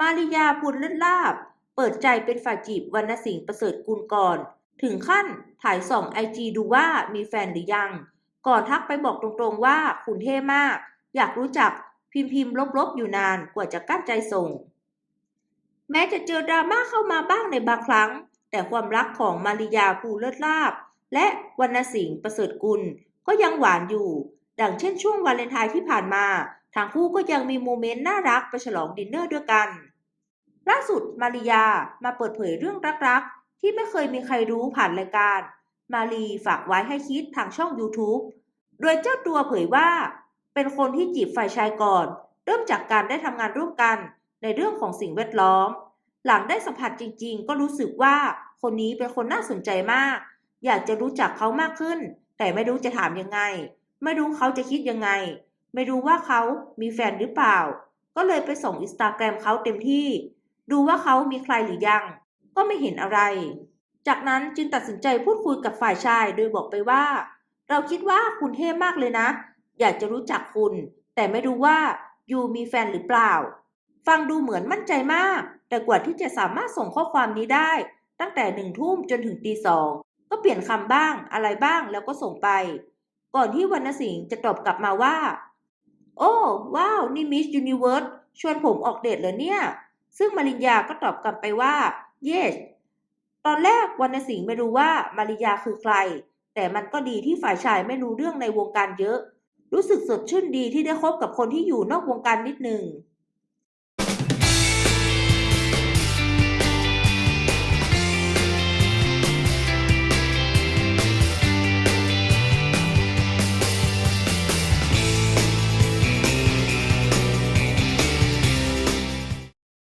มาริยาพูนเลิศลาบ เปิดใจเป็นฝ่ายจีบวรรณสิงห์ประเสริฐกุลก่อน ถึงขั้นถ่ายส่องไอจีดูว่ามีแฟนหรือยัง ก่อนทักไปบอกตรงๆว่าคุณเท่มาก อยากรู้จักพิมพ์พิมพ์ลบๆ อยู่นานกว่าจะกั้นใจส่ง แม้จะเจอดราม่าเข้ามาบ้างในบางครั้ง แต่ความรักของมาริยาภูเลิศลาบ และวรรณสิงห์ประเสริฐกุลก็ยังหวานอยู่ ดังเช่นช่วงวาเลนไทน์ที่ผ่านมา ทั้งคู่ก็ยังมีโมเมนต์น่ารักไปฉลองดินเนอร์ด้วยกัน ล่าสุดมาริยามาเปิดเผยเรื่องรักๆ ที่ไม่เคยมีใครรู้ผ่านรายการ มารีฝากไว้ให้คิดทางช่อง YouTube โดยเจ้าตัวเผยว่า เป็นคนที่จีบฝ่ายชายก่อน เริ่มจากการได้ทำงานร่วมกันในเรื่องของสิ่งแวดล้อม หลังได้สัมผัสจริง ๆ ก็รู้สึกว่าคนนี้เป็นคนน่าสนใจมาก อยากจะรู้จักเขามากขึ้น แต่ไม่รู้จะถามยังไง ไม่รู้เขาจะคิดยังไง ไม่รู้ว่าเขามีแฟนหรือเปล่า ก็เลยไปส่งอินสตาแกรมเขาเต็มที่ ดูว่าเขามีใครหรือยัง ก็ไม่เห็นอะไร จากนั้นจึงตัดสินใจพูดคุยกับฝ่ายชายโดยบอกไปว่า เราคิดว่าคุณเท่มากเลยนะ อยากจะรู้จักคุณ แต่ไม่รู้ว่ายูมีแฟนหรือเปล่า ฟังดูเหมือนมั่นใจมาก แต่กว่าที่จะสามารถส่งข้อความนี้ได้ ตั้งแต่หนึ่งทุ่มจนถึงตีสองก็เปลี่ยนคำบ้างอะไรบ้างแล้วก็ส่งไป ก่อนที่วรรณสิงห์จะตอบกลับมาว่า โอ้ ว้าว นี่มิสยูนิเวิร์สชวนผมออกเดทเหรอเนี่ย ซึ่งมาริยาก็ตอบกลับไปว่า yes ตอนแรกวรรณสิงห์ไม่รู้ว่ามาริยาคือใคร แต่มันก็ดีที่ฝ่ายชายไม่รู้เรื่องในวงการเยอะ รู้สึกสดชื่นดีที่ได้คบกับคนที่อยู่นอกวงการนิดหนึ่ง